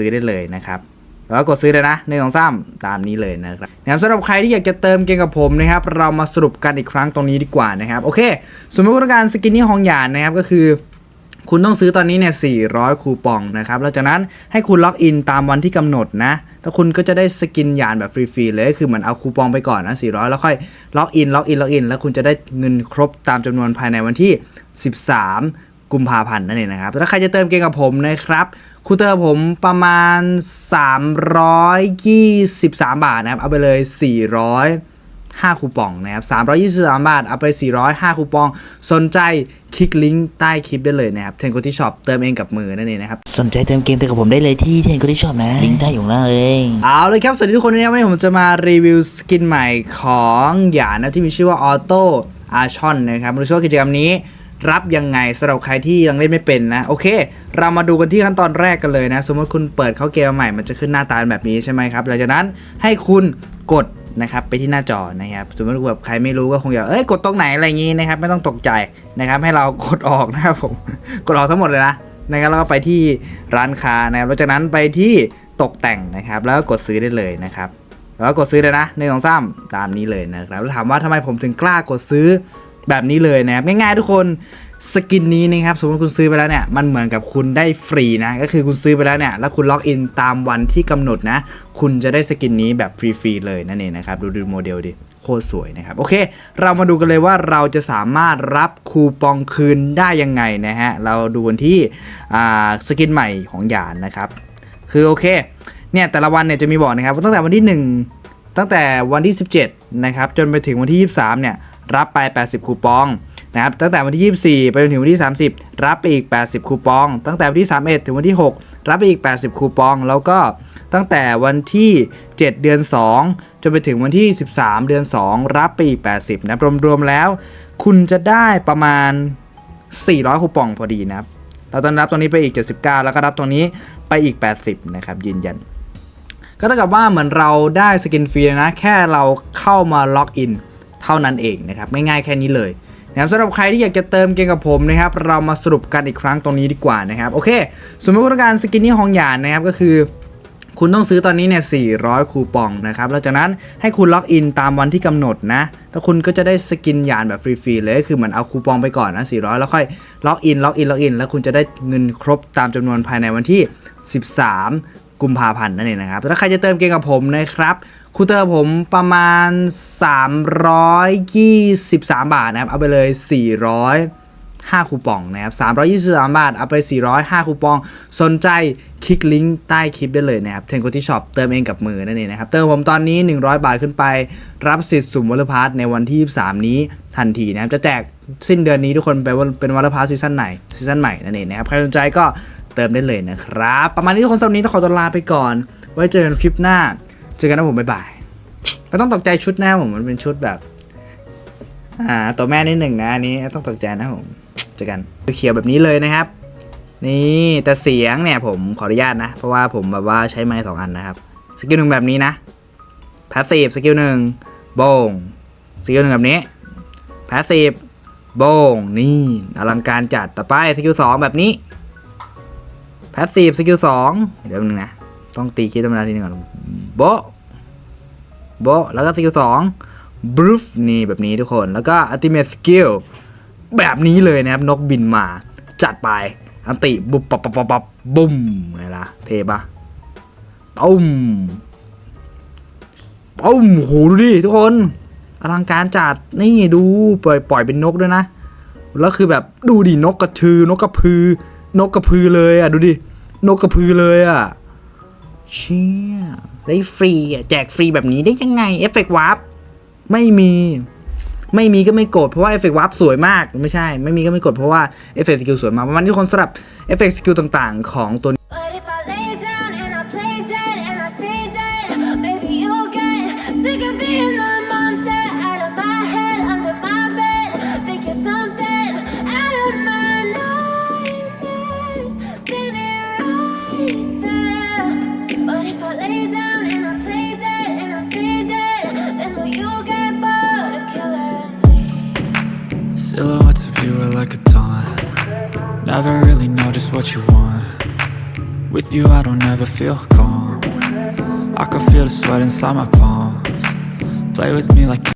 ซื้อได้เลยนะครับแล้วก็กดซื้อเลยนะหนึ่งสองสามตามนี้เลยนะครับนะครับสำหรับใครที่อยากจะเติมเกมกับผมนะครับ เรามาสรุปกันอีกครั้งตรงนี้ดีกว่านะครับ โอเคสมมติว่าต้องการสกินนี่ฮองหยานนะครับก็คือคุณต้องซื้อตอนนี้เนี่ย 400 คูปองนะครับ แล้วจากนั้นให้คุณล็อกอินตามวันที่กำหนดนะ แล้วคุณก็จะได้สกินหยานแบบฟรีๆ เลย คือเหมือนเอาคูปองไปก่อนนะ 400 แล้วค่อยล็อกอิน ล็อกอิน ล็อกอิน แล้วคุณจะได้เงินครบตามจำนวนภายในวันที่ 13 กุมภาพันธ์นั่นเองนะครับถ้าใครจะเติมเกมกับผมนะครับคุณเติมผมประมาณ 323 บาทนะครับ เอาไปเลย400 5 คูปองนะครับ 323 บาท เอาไป 405 คูปอง สนใจคลิกลิงก์ใต้คลิปได้เลยนะครับเทนโกที่ช็อปเติมเองกับมือนั่นเองนะครับ สนใจเติมเกมเติมกับผมได้เลยที่เทนก็ที่ชอบนะ ลิงก์ใต้อยู่ข้างล่างเลย เอาเลยครับ สวัสดีทุกคนนะครับวันนี้ผมจะมารีวิวสกินใหม่ของหยานะที่มีชื่อว่าออโต้อาชอนนะครับมาดูซิว่ากิจกรรมนี้ รับยังไงสำหรับใครที่ยังเล่นไม่เป็นนะ โอเค เรามาดูกันที่ขั้นตอนแรกกันเลยนะ สมมติคุณเปิดเข้าเกมใหม่มันจะขึ้นหน้าตาแบบนี้ใช่ไหมครับหลังจากนั้นให้คุณกดนะครับไปที่หน้าจอนะครับสมมติแบบใครไม่รู้ก็คงอยากเอ้ยกดตรงไหนอะไรอย่างงี้นะครับ ไม่ต้องตกใจนะครับ ให้เรากดออกนะครับผมกดออกทั้งหมดเลยนะนะครับแล้วก็ไปที่ร้านค้านะครับแล้วจากนั้นไปที่ตกแต่งนะครับ แล้วก็กดซื้อได้เลยนะครับแล้วก็กดซื้อเลยนะหนึ่งสองสามตามนี้เลยนะครับแล้วถามว่าทำไมผมถึงกล้ากดซื้อ แบบนี้เลยนะครับง่ายๆทุกคนสกินนี้นะครับสมมติคุณซื้อไปแล้วเนี่ยมันเหมือนกับคุณได้ฟรีนะก็คือคุณซื้อไปแล้วเนี่ยแล้วคุณล็อกอินตามวันที่กำหนดนะ คุณจะได้สกินนี้แบบฟรีๆเลยนั่นเองนะครับดูดูโมเดลดิโคตรสวยนะครับโอเค เรามาดูกันเลยว่าเราจะสามารถรับคูปองคืนได้ยังไงนะฮะเราดูกันที่สกินใหม่ของหยานนะครับ คือโอเคเนี่ยแต่ละวันเนี่ยจะมีบอกนะครับตั้งแต่วันที่ 1 ตั้งแต่วันที่ 17นะครับจนไปถึงวันที่ 23เนี่ย รับไป 80 คูปองนะครับตั้งแต่วันที่ 24 ไปจนถึงวันที่ 30 รับไปอีก 80 คูปอง ตั้งแต่วันที่ 31 ถึงวันที่ 6 รับไปอีก 80 คูปอง แล้วก็ตั้งแต่วันที่ 7 เดือน 2 จนไปถึงวันที่ 13 เดือน 2 รับไปอีก 80 นะรวมๆแล้ว คุณจะได้ประมาณ 400 คูปองพอดีนะครับเราต้องรับตรงนี้ไปอีก 79 แล้วก็รับตรงนี้ไปอีก 80 นะครับ ยืนยัน ก็เท่ากับว่าเหมือนเราได้สกินฟรีนะ แค่เราเข้ามาล็อกอิน ท่านั้นเองนะครับง่ายๆแค่นี้เลยนะครับสำหรับใครที่อยากจะเติมเกมกับผมนะครับเรามาสรุปกันอีกครั้งตรงนี้ดีกว่านะครับโอเคสมมติว่าต้องการสกินนี่ฮองหยานนะครับก็คือคุณต้องซื้อตอนนี้เนี่ย 400 คูปองนะครับ แล้วจากนั้นให้คุณล็อกอินตามวันที่กำหนดนะ แล้วคุณก็จะได้สกินยานแบบฟรีๆ เลยคือเหมือนเอาคูปองไปก่อนนะ 400 แล้วค่อยล็อกอิน ล็อกอิน ล็อกอิน แล้วคุณจะได้เงินครบตามจำนวนภายในวันที่ 13 กุมภาพันธ์นั่นเองนะครับถ้าใครจะเติมเกมกับผมนะครับคุณเติมผมประมาณ 323 บาทนะครับ เอาไปเลย 405 คูปองนะครับ 323 บาท เอาไป 405 คูปอง สนใจคลิกลิงก์ใต้คลิปได้เลยนะครับเทนโกที่ช็อปเติมเองกับมือนั่นเองนะครับ เติมผมตอนนี้ 100 บาทขึ้นไป รับสิทธิ์สุ่มวอลพาร์ทในวันที่ 23 นี้ทันทีนะครับ จะแจกสิ้นเดือนนี้ทุกคนไปว่าเป็นวอลพาร์ทซีซั่นไหนซีซั่นใหม่นั่นเองนะครับ ใครสนใจก็ เติมได้เลยนะครับ ประมาณนี้ทุกคนสำหรับวันนี้ต้องขอตัวลาไปก่อน ไว้เจอกันคลิปหน้า เจอกันนะผมบ๊ายบายไม่ต้องตกใจชุดหน้าผมมันเป็นชุดแบบ อ่าตัวแม่นิดหนึ่งนะอันนี้ต้องตกใจนะผมเจอกันเขียวแบบนี้เลยนะครับ นี่แต่เสียงเนี่ยผมขออนุญาตนะ เพราะว่าผมแบบว่าใช้ไม้สองอันนะครับสกิลหนึ่งแบบนี้นะพาสซีฟสกิลหนึ่งโบงสกิลหนึ่งแบบนี้พาสซีฟโบงนี่อลังการจัดต่อไปสกิลสองแบบนี้ พสซีฟสกิลสองเดี๋ยวนึงนะ ต้องตีคิดธรรมดาทีนึงก่อนโบโบแล้วก็สกิลสองบรูฟนี่แบบนี้ทุกคน แล้วก็อัติเมทสกิลแบบนี้เลยนะครับ นกบินมา จัดไป อันติบุบปับปับปับปับบุ้มไงล่ะ เทปะปุ้มปุ้มโหดูดิทุกคน อลังการจัด นี่ดูปล่อยปล่อยเป็นนกด้วยนะ แล้วคือแบบดูดินกกระชือนกกระพือนกกระพือเลยอะดูดิ นกกระพือเลยอะ เชี่ยได้ฟรีอะแจกฟรีแบบนี้ได้ยังไงเอฟเฟกต์วาร์ปไม่มี ไม่มีก็ไม่กดเพราะว่าเอฟเฟกต์วาร์ปสวยมาก ไม่ใช่ ไม่มีก็ไม่กดเพราะว่าเอฟเฟกต์สกิลสวยมากประมาณที่ทุกคนสำหรับเอฟเฟกต์สกิลต่างๆ ของตัว Never really know just what you want. With you, I don't ever feel calm. I can feel the sweat inside my palms. Play with me like.